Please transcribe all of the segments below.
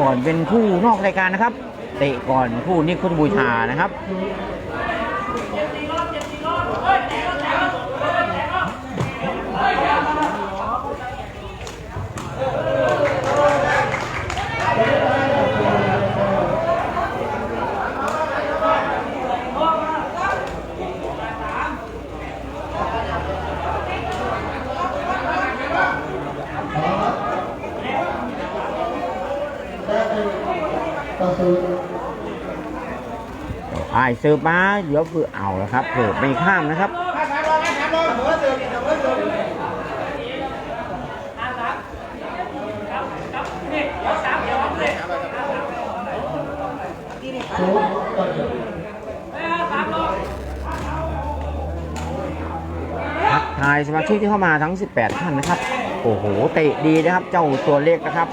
ก่อนเป็นคู่นอกรายการนะครับ เตะก่อนคู่นิคุตบูชานะครับายเสิร์ฟมาเดี๋ยวคือเอาแล้วครับเผื่อไม่ข้ามนะครับทักทายสมาชิกที่เข้ามาทั้ง 18 ท่านนะครับ โอ้โห เตะดีนะครับ เจ้าตัวเล็กนะครับ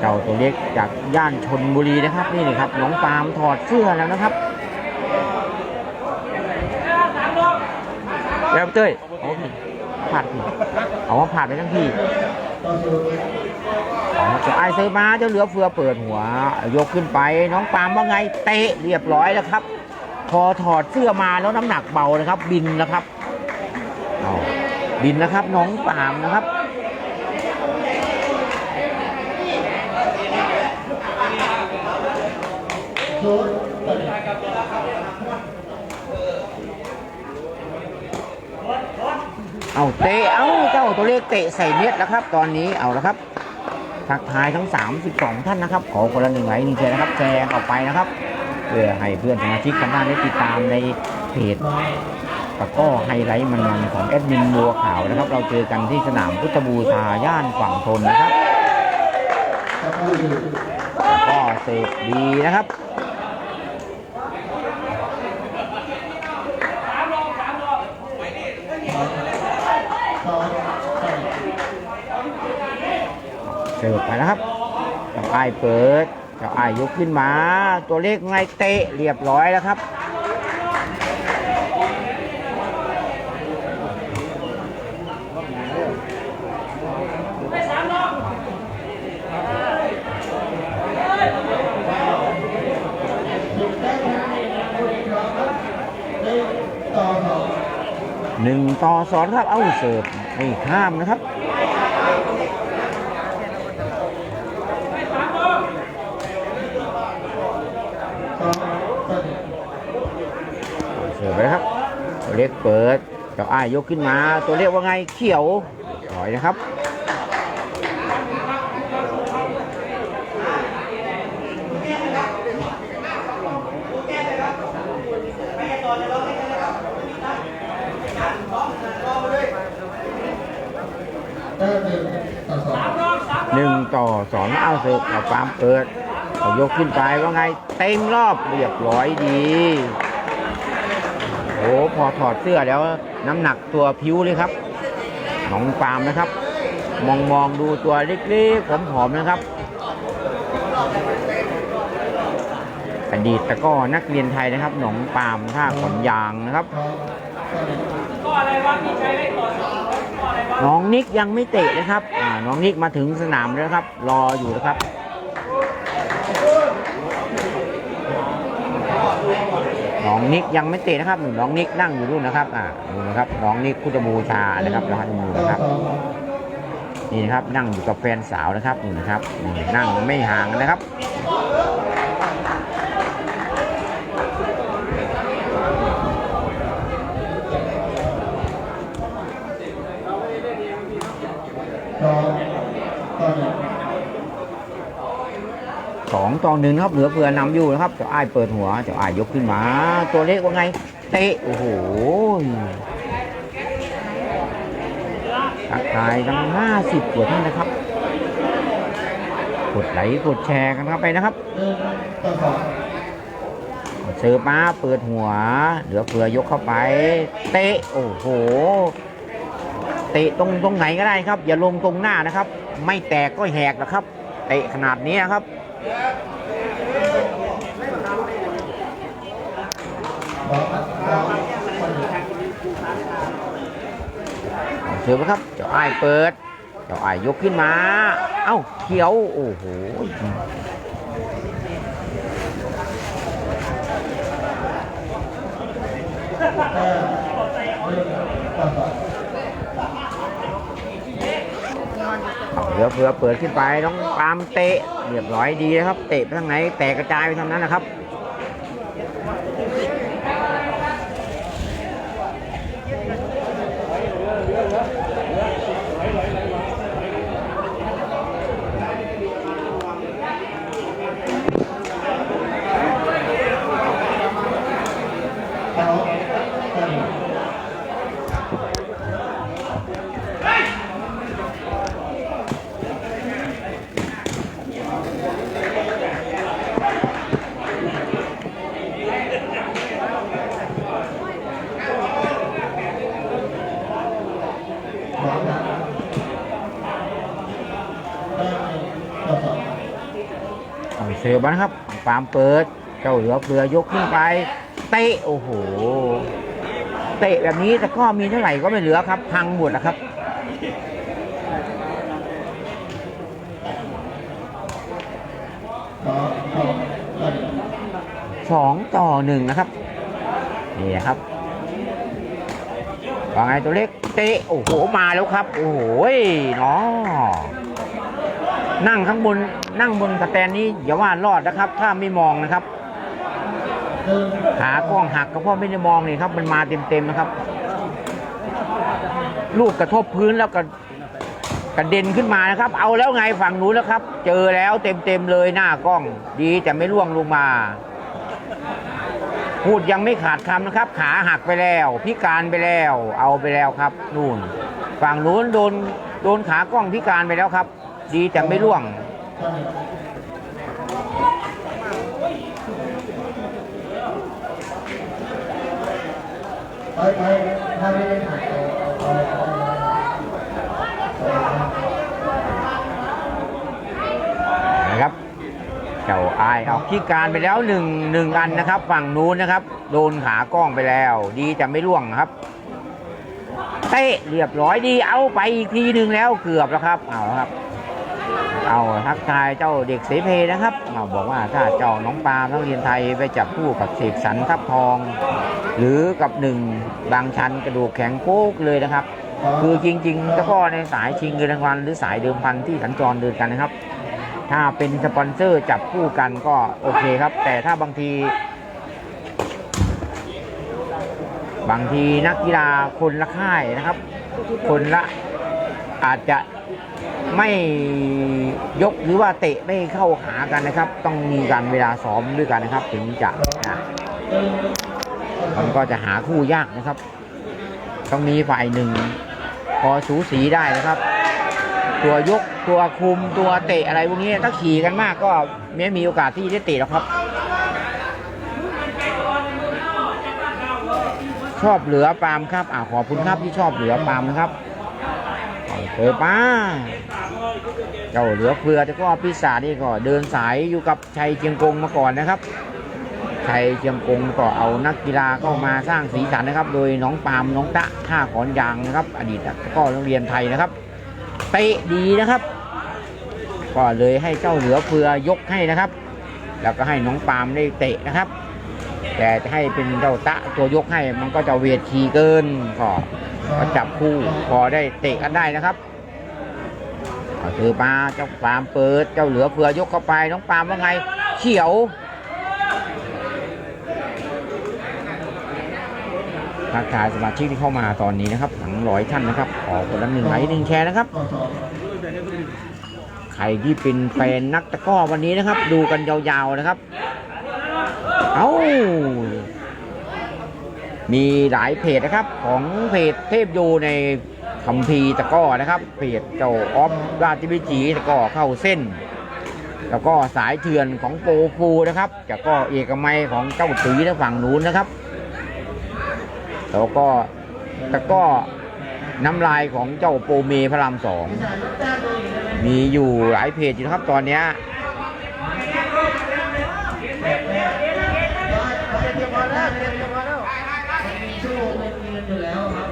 เจ้าตัวเล็กจากย่านชนบุรีนะครับ นี่นะครับ น้องปามถอดเสื้อแล้วนะครับ แล้วเต้ยเอาพี่ผัดพี่เอาว่าผัดไปทั้งพี่เอาจะไอเซอร์มาเจ้าเหลือเฟือเปิดหัว ยกขึ้นไปน้องปามว่าไงเตะเรียบร้อยแล้วครับ พอถอดเสื้อมาแล้วน้ำหนักเบานะครับ บินนะครับบินนะครับ น้องปามนะครับ เอาเตะเอาเจ้าตัวเลขเตะใส่เน็ตแล้วครับ ตอนนี้เอาแล้วครับทักทายทั้ง 32 ท่านนะครับ ขอคนละหนึ่งไลค์นึ่งแชนะครับแชร์ออกไปนะครับเพื่อให้เพื่อนสมาชิกทางบ้านได้ติดตามในเพจแล้วก็ไฮไลท์มันๆของแอดมินบัวขาวนะครับ เราเจอกันที่สนามพุทธบูชาย่านฝั่งทนนะครับก็เสกดีนะครับ สิร์ฟไปนะครับเจ้าไอ้เปิด เจ้าไอ้ายยกขึ้นมา ตัวเลขไงเตะเรียบร้อยแล้วครับหนึ่งต่อสองครับ เอาเสิร์ฟไม่ข้ามนะครับ เสิร์ฟไป นะครับ ตัวเล็กเปิดเจ้าอ้ายยกขึ้นมา ตัวเล็กว่าไงเขียวถอยนะครับหนึ่งต่อสองเอาเสิร์ฟเอาปามเปิดเอายกขึ้นไปว่าไง เต็มรอบเรียบร้อยดี อ้พอถอดเสื้อแล้วน้ำหนักตัวผิวเลยครับน้องปามนะครับ มองมองดูตัวเล็กๆผอมๆนะครับอดีตต่ก็นักเรียนไทยนะครับ หนองปามท่าขนยางนะครับน้องนิกยังไม่เตะนะครับน้องนิกมาถึงสนามแล้วครับ รออยู่นะครับ องนิกยังไม่เตะนะครับหนึ่งน้องนิกนั่งอยู่นู่นนะครับอ่าดูนะครับน้องนิกพุทธบูชานะครับร้านมือนะครับนี่นะครับนั่งอยู่กับแฟนสาวนะครับนี่นะครับนี่นั่งไม่ห่างนะครับสอ งต่อหนึ่งครับเหลือเฟือนำอยู่นะครับเจ้าอ้ายเปิดหัวเจ้าอ้ายยกขึ้นมา ตัวเลขว่าไงเตะโอ้โหทักทายทั้งห้าสิบกว่าท่านนะครับกดไลค์กดแชร์กันเข้าไปนะครับเสิร์ฟมาเปิดหัว เหลือเฟือยกเข้าไป เตะโอ้โห เตะตรงตรงไหนก็ได้ครับ อย่าลงตรงหน้านะครับ ไม่แตกก็แหกนะครับ เตะขนาดนี้ครับ เสิร์ฟนะครับ เจ้าไอ้เปิด เจ้าไอ้ยกขึ้นมา เอ้าเขียว โอ้โหเหลือเผื่อเปิดขึ้นไปน้องปามเตะ เรียบร้อยดีนะครับ เตะไปทางไหนแตกกระจายไปทางนั้นนะครับ เอาเสือมานครับปามเปิด เจ้าเหลือเฟือยกขึ้นไป เตะโอ้โห เตะแบบนี้แต่ก็มีเท่าไหร่ก็ไม่เหลือครับ พังหมดนะครับสองต่อหนึ่งนะครับนี่ครับว่าไงตัวเล็กเตะโอ้โหมาแล้วครับ โอ้โหเนาะ นั่งข้างบนนั่งบนสแตนนี้อย่าว่ารอดนะครับ ถ้าไม่มองนะครับขากล้องหักก็เพราะไม่ได้มองนี่ครับ มันมาเต็มๆนะครับ ลูกกระทบพื้นแล้วก็กระเด็นขึ้นมานะครับ เอาแล้วไงฝั่งนู้นแล้วครับ เจอแล้วเต็มๆเลยหน้ากล้องดีแต่ไม่ร่วงลงมา พูดยังไม่ขาดคำนะครับ ขาหักไปแล้ว พิการไปแล้ว เอาไปแล้วครับ นู่น ฝั่งนู้นโดนโดนขากล้องพิการไปแล้วครับ ดีแต่ไม่ร่วง ไปไปถ้าไม่ได้ถ่ายเอาเอานะครับ เจ้าอายเอาพิการไปแล้วหนึ่งหนึ่งอันนะครับ ฝั่งนู้นนะครับ โดนขากล้องไปแล้ว ดีแต่ไม่ร่วงครับเตะเรียบร้อยดีเอาไปอีกทีหนึ่งแล้วเกือบแล้วครับ เอาครับ เอาทักทายเจ้าเด็กเสเพนะครับเอาบอกว่าถ้าเจ้าน้องปาล์มนักเรียนไทยไปจับคู่กับเสกสรรทับทอง หรือกับหนึ่งบางชันกระดูกแข็งโป๊กเลยนะครับ คือจริงๆแล้วก็ในสายชิงเงินรางวัลหรือสายเดิมพันที่สัญจรเดินกันนะครับ ถ้าเป็นสปอนเซอร์จับคู่กันก็โอเคครับ แต่ถ้าบางที บางทีนักกีฬาคนละค่ายนะครับ คนละอาจจะไม่ ยกหรือว่าเตะไม่เข้าหากันนะครับ ต้องมีการเวลาซ้อมด้วยกันนะครับ ถึงจะนะมันก็จะหาคู่ยากนะครับ ต้องมีฝ่ายหนึ่งพอสูสีได้นะครับ ตัวยกตัวคุมตัวเตะอะไรพวกนี้ถ้าขี่กันมากก็ไม่มีโอกาสที่จะเตะหรอกครับ ชอบเหลือปาล์มครับอ่าขอบคุณครับที่ชอบเหลือปาล์มนะครับเจอป้า เจ้าเหลือเฟือแต่ก็พิศานี่ก็เดินสายอยู่กับชัยเชียงกงมาก่อนนะครับชัยเชียงกงก็เอานักกีฬาเข้ามาสร้างสีสันนะครับ โดยน้องปามน้องตะท่าขอนยางนะครับ อดีตก็โรงเรียนไทยนะครับเตะดีนะครับ ก็เลยให้เจ้าเหลือเฟือยกให้นะครับ แล้วก็ให้น้องปามได้เตะนะครับ แต่จะให้เป็นเจ้าตะตัวยกให้มันก็จะเวทีเกินก็จับคู่พอได้เตะกันได้นะครับ เอาถือมาเจ้าปาล์มเปิดเจ้าเหลือเฟือยกเข้าไปน้องปาล์มว่าไง เขียวทักทายสมาชิกที่เข้ามาตอนนี้นะครับทั้งร้อยท่านนะครับขอคนละหนึ่งไลค์หนึ่งแชร์นะครับต่อต่อใครที่เป็นแฟนนักตะกร้อวันนี้นะครับ ดูกันยาวๆนะครับ เอามีหลายเพจนะครับของเพจเทพโยใน คัมภีตะก้อนะครับเพจเจ้าออฟราชวิจีตะก้อเข้าเส้น แล้วก็สายเถื่อนของโปฟูนะครับแล้วก็เอกมัยของเจ้าตีทางฝั่งนู้นนะครับ แล้วก็ตะก้อน้ำลายของเจ้าโปเมพระรามสองมีอยู่หลายเพจอยู่นะครับตอนเนี้ย ชั่วโมงเรียนอยู่แล้วครับ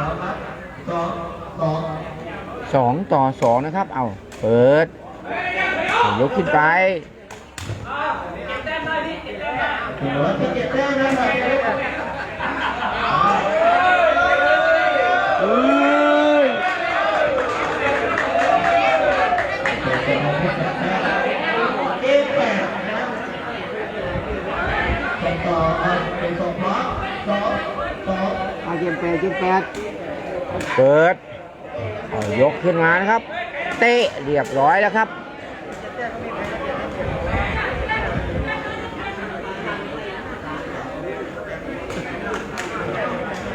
สองครับสองสอง สองต่อสองนะครับ เอาเปิดยกขึ้นไปถือว่าเก็บแต้มนะครับเอ้ยเอแปด กมแปดเกมแปดเปิดเอายกขึ้นมานะครับ เตะเรียบร้อยแล้วครับ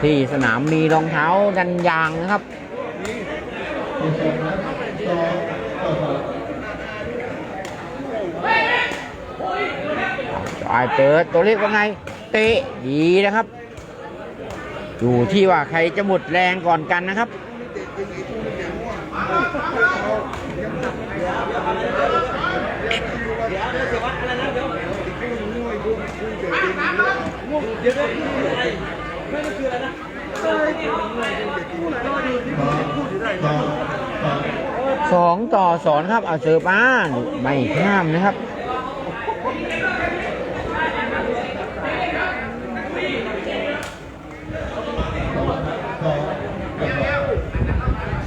ที่สนามมีรองเท้าดันยางนะครับเป็นส่งนะสองต่อสองไอเปิดตัวเล็กว่าไง เตะดีนะครับ อยู่ที่ว่าใครจะหมดแรงก่อนกันนะครับ สองต่อสองครับเอาเสิร์ฟมาไม่ข้ามนะครับ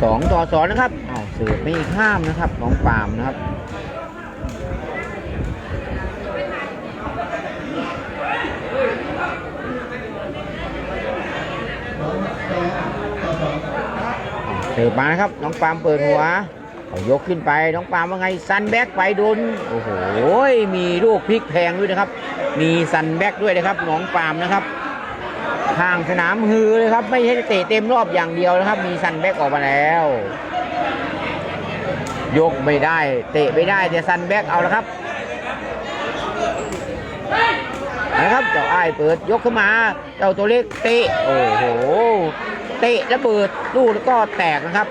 สองต่อสองสองต่อสองนะครับ สิร์ฟไม่ข้ามนะครับน้องปามนะครับสองสองต่อสองเสิร์ฟมาครับน้องปามเปิดหัวเอายกขึ้นไปน้องปามว่าไงซันแบ็กไปโดนโอ้โหมีลูกพลิกแพงด้วยนะครับ มีซันแบ็กด้วยนะครับน้องปามนะครับข้างสนามฮือเลยครับ ไม่ใช่เตะเต็มรอบอย่างเดียวนะครับ มีซันแบ็กออกมาแล้ว ยกไม่ได้ เตะไม่ได้แต่ซันแบ็กเอาแล้วครับนะครับเจ้าไอ้เปิดยกขึ้นมา เจ้าตัวเล็กเตะ โอ้โห เตะแล้วเปิดลูกแล้วก็แตกนะครับ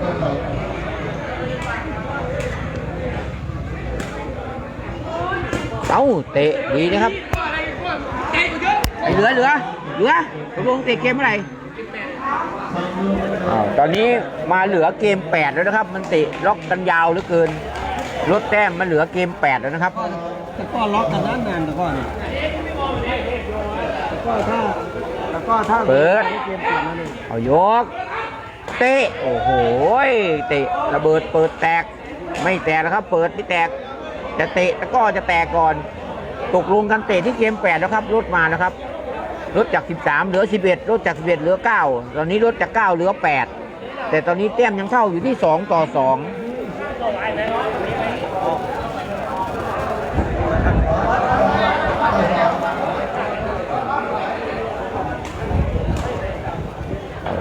ต่อสอง เอาเตะดีนะครับไอ้เหลือเหลือเหลือตกลงเตะเกมเมื่อไหร่อ้าวตอนนี้มาเหลือเกม 8 แล้วนะครับ มันเตะล็อกกันยาวเหลือเกินลดแต้มมันเหลือเกม 8 แล้วนะครับแต่ก็ล็อกกันนานนานแต่ก็เนี่ยแต่ก็ถ้าแต่ก็ถ้าเปิดเกมเปลี่ยนแล้วนี่เอายก เตะโอ้โหเตะระเบิดเปิดแตก ไม่แตกนะครับ เปิดไม่แตก จะเตะแล้วก็จะแตกก่อน ตกลงกันเตะที่เกม8แล้วครับลดมานะครับลดจาก 13 เหลือ 11ลดจาก 11 เหลือ 9 ตอนนี้ลดจาก 9 เหลือ 8 แต่ตอนนี้แต้มยังเท่าอยู่ที่ 2 ต่อ 2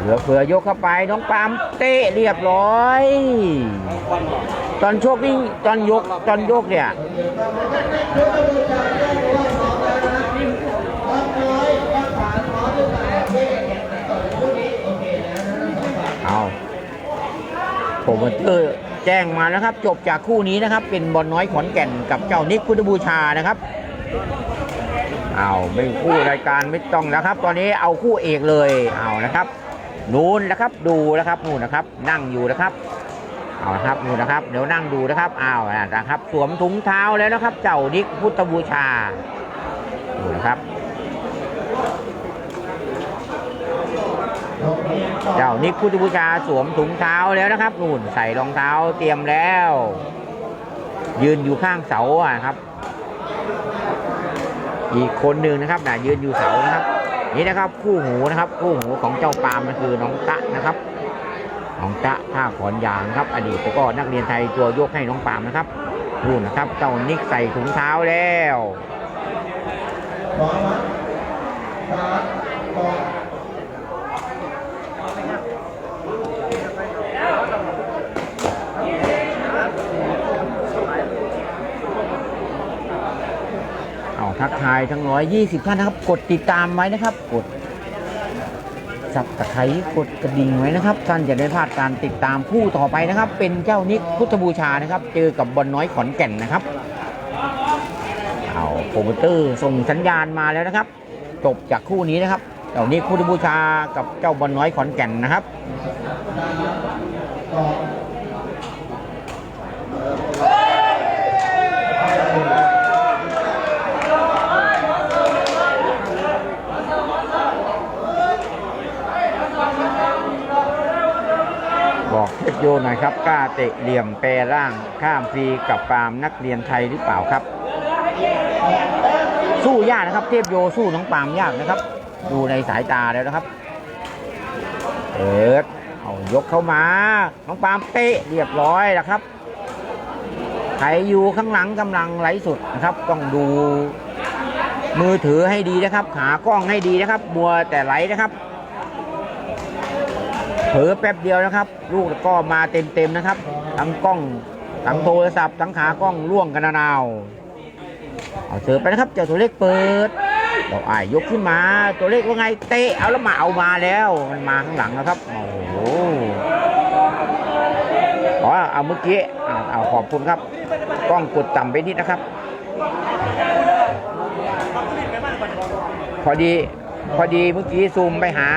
เหลือเฟือยกเข้าไป น้องปามเตะเรียบร้อย ตอนโชคนี่ตอนยกตอนยกเนี่ยเอาผมเตอร์แจ้งมานะครับ จบจากคู่นี้นะครับ เป็นบอลน้อยขอนแก่นกับเจ้านิกพุทธบูชานะครับเอาไม่คู่รายการไม่ต้องนะครับ ตอนนี้เอาคู่เอกเลยเอานะครับ นู่นนะครับดูนะครับนู่นนะครับ นั่งอยู่นะครับ เอาครับนู่นะครับเดี๋ยวนั่งดูนะครับเอานะครับ สวมถุงเท้าแล้วนะครับ เจ้านิกพุทธบูชาดูนะครับ เจ้านิกพุทธบูชาสวมถุงเท้าแล้วนะครับนู่นใส่รองเท้าเตรียมแล้ว ยืนอยู่ข้างเสาอะครับ อีกคนหนึ่งนะครับนะยืนอยู่เสานะครับ นี่นะครับคู่หูนะครับ คู่หูของเจ้าปามนั่นคือน้องตะนะครับ น้องตะท่าขอนยางครับ อดีตแล้ก็นักเรียนไทยตัวยกให้น้องปามนะครับนู่นนะครับเจ้านิกใส่ถุงเท้าแล้วสองนะสามสองเอาทักทายทั้งร้อยยี่สิบท่านนะครับ กดติดตามไว้นะครับ กด สับตะไคร้กดกระดิ่งไว้นะครับ ท่านจะได้พลาดการติดตามคู่ต่อไปนะครับ เป็นเจ้านิกพุทธบูชานะครับ เจอกับบอลน้อยขอนแก่นนะครับเอาโปรโมเตอร์ส่งสัญญาณมาแล้วนะครับ จบจากคู่นี้นะครับเจ้านิกพุทธบูชากับเจ้าบอลน้อยขอนแก่นนะครับ บอกเทพ โยหน่อยครับกล้าเตะเหลี่ยมแปรร่างข้ามฟรีกับปาล์มนักเรียนไทยหรือเปล่าครับ สู้ยากนะครับเทพโยสู้น้องปามยากนะครับ ดูในสายตาแล้วนะครับเปิดเอายกเข้ามา น้องปามเตะเรียบร้อยแล้วครับใครอยู่ข้างหลังกำลังไลฟ์สดนะครับ ต้องดูมือถือให้ดีนะครับ หากล้องให้ดีนะครับบัวแต่ไลฟ์นะครับ เผลอแป๊บเดียวนะครับ ลูกก็มาเต็มๆนะครับ ทั้งกล้องทั้งโทรศัพท์ทั้งขากล้องล่วงกันนาวเอาเสิร์ฟไปนะครับเจ้าตัวเล็กเปิดเราอ้ายยกขึ้นมาตัวเล็กว่าไงเตะเอาแล้วมาเอามาแล้วมันมาข้างหลังนะครับโอ้โหอ๋อเอาเมื่อกี้เอาเอาขอบคุณครับกล้องกดต่ำไปนิดนะครับ พอดี พอดีเมื่อกี้ซูมไปหา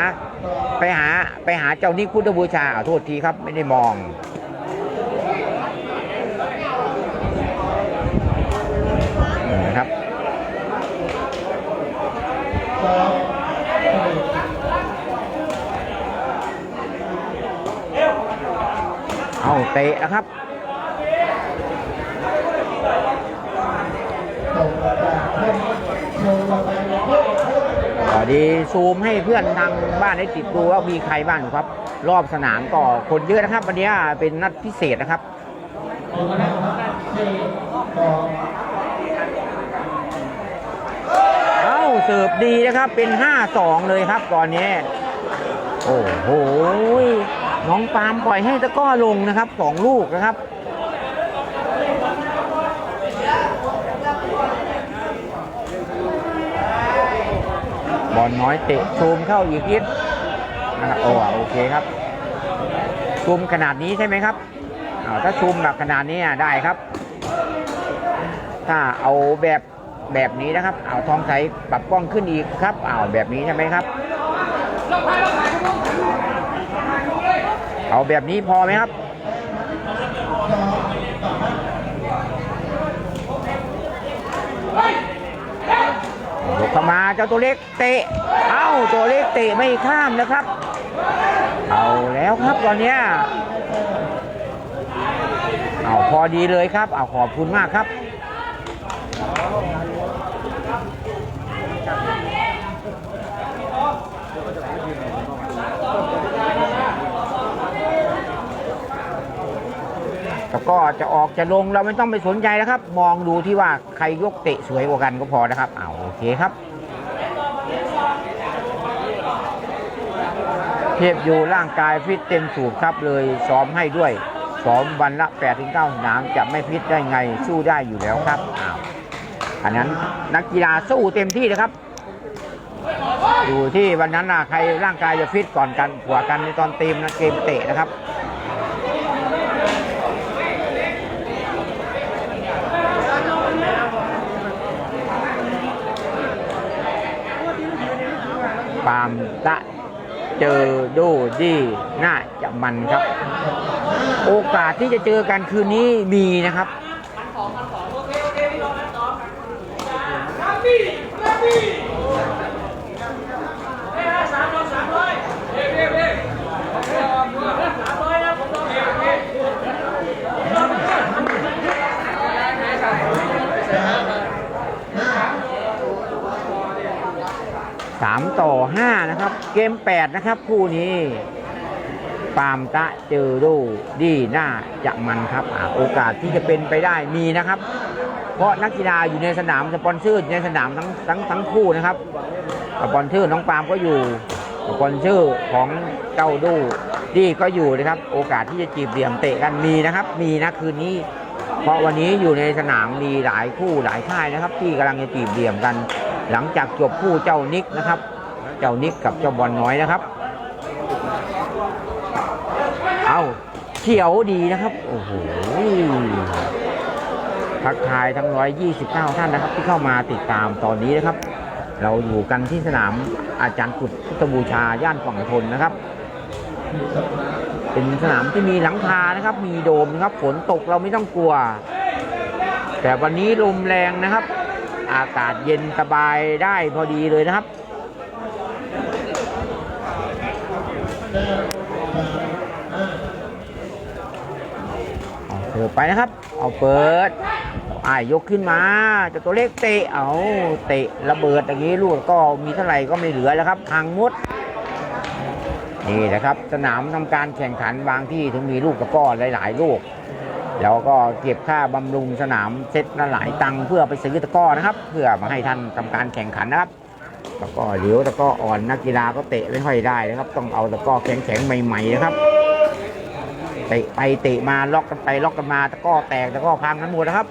ไปหาไปหาเจ้านิกพุทธบูชาขอโทษทีครับไม่ได้มอง นะครับเอาเตะนะครับพอ ดีซูมให้เพื่อนทางบ้านได้ติดดูว่ามีใครบ้างครับ รอบสนามก็คนเยอะนะครับ วันนี้เป็นนัดพิเศษนะครับเอ้าเสิร์ฟดีนะครับเป็น 5-2 เลยครับตอนนี้ โอ้โหน้องปาล์มปล่อยให้ตะก้อลงนะครับสองลูกนะครับ บอลน้อยเตะซูมเข้าอีกนิดนะครับโอ้โอเคครับซูมขนาดนี้ใช่ไหมครับอ้าวถ้าซูมแบบขนาดนี้ได้ครับ ถ้าเอาแบบแบบนี้นะครับเอาทองใสปรับกล้องขึ้นอีกครับเอาแบบนี้ใช่ไหมครับ เอาแบบนี้พอไหมครับ เข้ามาเจ้าตัวเล็กเตะ เอ้าตัวเล็กเตะไม่ข้ามนะครับ เอาแล้วครับตอนเนี้ยเอาพอดีเลยครับ เอาขอบคุณมากครับแล้วก็จะออกจะลงเราไม่ต้องไปสนใจนะครับ มองดูที่ว่าใครยกเตะสวยกว่ากันก็พอนะครับ เอาโอเคครับ เทพอยู่ร่างกายฟิตเต็มสูบครับเลยซ้อมให้ด้วยซ้อมวันละ8ถึง9สนามจะไม่ฟิตได้ไงสู้ได้อยู่แล้วครับอ้าวอันนั้นนักกีฬาสู้เต็มที่นะครับ อยู่ที่วันนั้นนะใครร่างกายจะฟิตก่อนกันกว่ากันในตอนเต็มนะเกมเตะนะครับปามตะ เจอโดดีน่าจะมันครับ โอกาสที่จะเจอกันคืนนี้มีนะครับสามต่อห้านะ ครับ เกมแปดนะครับ คู่นี้ปาล์มตะเจอโดดีน่าจะมันครับอโอกาสที่จะเป็นไปได้มีนะครับ เพราะนักกีฬาอยู่ในสนามสปอนเซอร์อยู่ในสนามทั้งทั้งทั้งคู่นะครับสปอนเซอร์น้องปาล์มก็อยู่สปอนเซอร์ของเจ้าดูดีก็อยู่นะครับ โอกาสที่จะจีบเหลี่ยมเตะกันมีนะครับ มีนะคืนนี้ เพราะวันนี้อยู่ในสนามมีหลายคู่หลายค่ายนะครับ ที่กำลังจะจีบเหลี่ยมกัน หลังจากจบคู่เจ้านิกนะครับ เจ้านิกกับเจ้าบอลน้อยนะครับ เอาเขียวดีนะครับ โอ้โหทักทายทั้ง 129 ท่านนะครับ ที่เข้ามาติดตามตอนนี้นะครับ เราอยู่กันที่สนามอาจารย์กุฎพุทธบูชาย่านฝั่งทนนะครับ เป็นสนามที่มีหลังคานะครับ มีโดมนะครับฝนตกเราไม่ต้องกลัว แต่วันนี้ลมแรงนะครับ อากาศเย็นสบายได้พอดีเลยนะครับ เอาเสิร์ฟไปนะครับ เอาเปิดอ่ายกขึ้นมาจะตัวเลขเตะเอาเตะระเบิดอย่างนี้ลูกก็มีเท่าไหร่ก็ไม่เหลือแล้วครับทางมุดนี่นะครับสนามทำการแข่งขันบางที่ถึงมีลูกตะก้อหลาย ๆ ลูก แล้วก็เก็บค่าบำรุงสนามเซ็ตละหลายตังค์เพื่อไปซื้อตะก้อนะครับ เพื่อมาให้ท่านทำการแข่งขันนะครับตะก้อเหลียวตะก้ออ่อนนักกีฬาก็เตะไม่ค่อยได้นะครับ ต้องเอาตะก้อแข็งๆใหม่ ๆ นะครับ เตะไปเตะมาล็อกกันไปล็อกกันมาตะก้อแตกตะก้อพังกันหมดนะครับ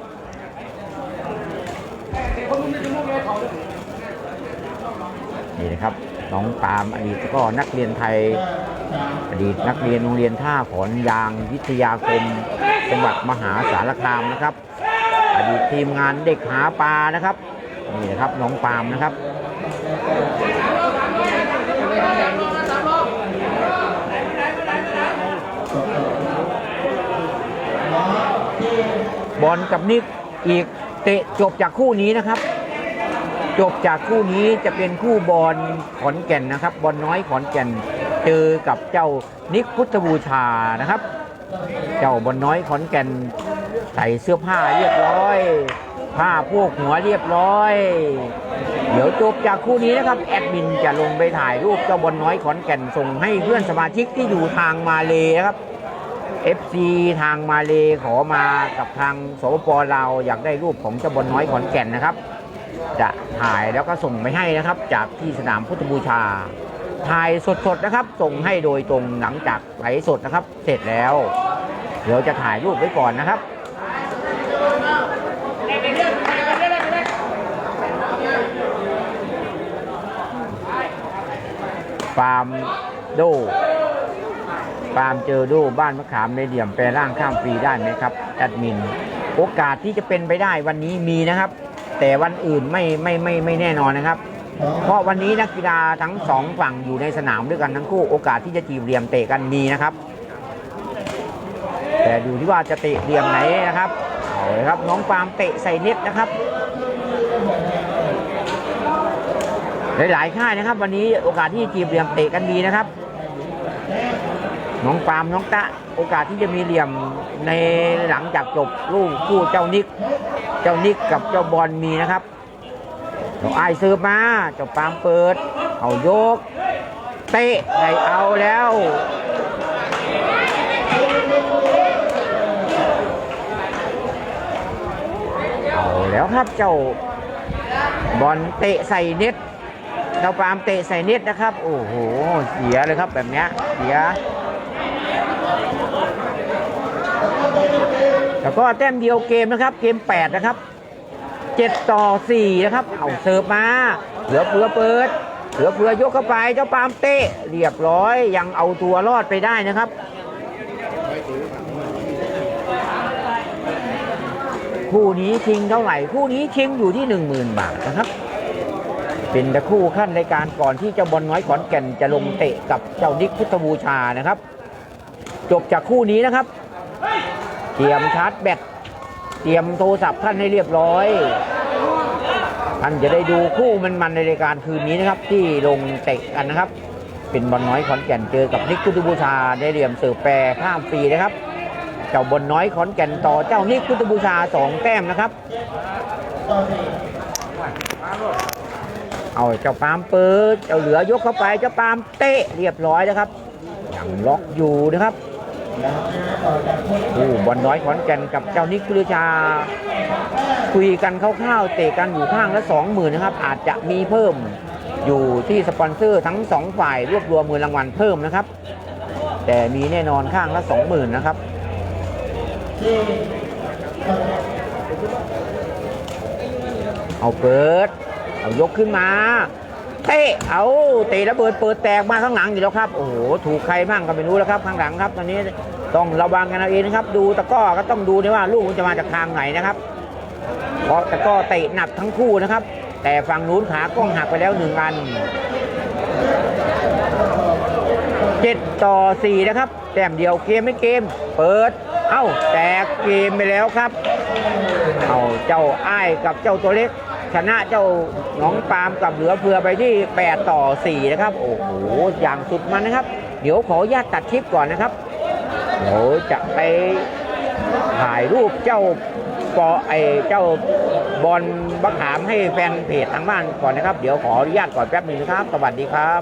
นี่นะครับน้องปามอดีตก็นักเรียนไทย อดีตนักเรียนโรงเรียนท่าขอนยางวิทยาคมจังหวัดมหาสารคามนะครับ อดีตทีมงานเด็กหาปลานะครับนี่นะครับน้องปามนะครับ บอลกับนิกอีกเตะจบจากคู่นี้นะครับ จบจากคู่นี้จะเป็นคู่บอลขอนแก่นนะครับ บอลน้อยขอนแก่น เจอกับเจ้านิกพุทธบูชานะครับ เจ้าบอลน้อยขอนแก่นใส่เสื้อผ้าเรียบร้อย ผ้าพวกหัวเรียบร้อย เดี๋ยวจบจากคู่นี้นะครับแอดมินจะลงไปถ่ายรูปเจ้าบอลน้อยขอนแก่นส่งให้เพื่อนสมาชิกที่อยู่ทางมาเลนะครับ FC ทางมาเลขอมากับทางสปปลาวอยากได้รูปของเจ้าบอลน้อยขอนแก่นนะครับ จะถ่ายแล้วก็ส่งไปให้นะครับ จากที่สนามพุทธบูชา ถ่ายสดๆนะครับ ส่งให้โดยตรงหลังจากไหลสดนะครับ เสร็จแล้ว เดี๋ยวจะถ่ายรูปไว้ก่อนนะครับฟาร์มโด ฟาร์มเจอโดบ้านมะขามในเหลี่ยมแปลร่างข้ามฟรีได้ไหมครับแอดมิน โอกาสที่จะเป็นไปได้วันนี้มีนะครับ แต่วันอื่นไม่ไม่ไม่ไม่แน่นอนนะครับ เพราะวันนี้นักกีฬาทั้งสองฝั่งอยู่ในสนามด้วยกันทั้งคู่โอกาสที่จะจีบเหลี่ยมเตะกันมีนะครับ แต่ดูที่ว่าจะเตะเหลี่ยมไหนนะครับเอาเลยครับน้องปาล์มเตะใส่เน็ตนะครับหลายๆค่ายนะครับ วันนี้โอกาสที่จะจีบเหลี่ยมเตะกันมีนะครับ น้องปามน้องตะ โอกาสที่จะมีเหลี่ยมในหลังจากจบลูกคู่เจ้านิก เจ้านิกกับเจ้าบอลมีนะครับน้องไอซื้อมาเจ้าปามเปิดเอายก เตะได้เอาแล้วเอาแล้วครับเจ้าบอลเตะใส่เน็ตเจ้าปามเตะใส่เน็ตนะครับ โอ้โห เสียเลยครับแบบเนี้ยเสีย แล้วก็แต้มเดียวเกมนะครับ เกม 8 นะครับ 7 ต่อ 4 นะครับ เอาเสิร์ฟมา เหลือเฟือเปิด เหลือเฟือยกเข้าไปเจ้าปามเตะเรียบร้อยยังเอาตัวรอดไปได้นะครับ คู่นี้ชิงเท่าไหร่ คู่นี้ชิงอยู่ที่ 10,000 บาทนะครับเป็นตะคู่ขั้นรายการก่อนที่เจ้าบอลน้อยขอนแก่นจะลงเตะกับเจ้านิกพุทธบูชานะครับ จบจากคู่นี้นะครับ เตรียมชาร์จแบตเตรียมโทรศัพท์ท่านให้เรียบร้อย ท่านจะได้ดูคู่มันๆในรายการคืนนี้นะครับ ที่ลงเตะกันนะครับ เป็นบอลน้อยขอนแก่นเจอกับนิกพุทธบูชาได้เหลี่ยมเสิร์ฟแปรข้ามฟรีนะครับ เจ้าบอลน้อยขอนแก่นต่อเจ้านิกพุทธบูชาสองแต้มนะครับ เอาเจ้าปามเปิดเจ้าเหลือยกเข้าไปเจ้าปามเตะเรียบร้อยนะครับยังล็อกอยู่นะครับ โอ้บอลน้อยขอนแก่นกับเจ้านิกลือชา คุยกันคร่าวๆเตะกันอยู่ข้างละสองหมื่นนะครับ อาจจะมีเพิ่มอยู่ที่สปอนเซอร์ทั้งสองฝ่ายรวบรวมเงินรางวัลเพิ่มนะครับ แต่มีแน่นอนข้างละสองหมื่นนะครับเอาเปิด เอายกขึ้นมา เตะเอาเตะระเบิดเปิดแตกมาข้างหลังอยู่แล้วครับ โอ้โหถูกใครบ้างก็ไม่รู้แล้วครับข้างหลังครับ ตอนนี้ต้องระวังกันเอาเองนะครับ ดูตะก้อก็ต้องดูด้วยว่าลูกมันจะมาจากทางไหนนะครับเพราะตะก้อเตะหนักทั้งคู่นะครับ แต่ฝั่งนู้นขากล้องหักไปแล้วหนึ่งอันเจ็ดต่อสี่นะครับแต้มเดียวเกมไม่เกม เปิด เอ้าแตกเกมไปแล้วครับ เอาเจ้าอ้ายกับเจ้าตัวเล็ก ชนะเจ้าหน้องปามกับเหลือเฟือไปที่ 8 ต่อ 4 นะครับ โอ้โห อย่างสุดมันนะครับ เดี๋ยวขออนุญาตตัดคลิปก่อนนะครับเดี๋ยวจะไปถ่ายรูปเจ้าปอไอเจ้าบอลบักหามให้แฟนเพจทางบ้านก่อนนะครับ เดี๋ยวขออนุญาตก่อนแป๊บหนึงนะครับ สวัสดีครับ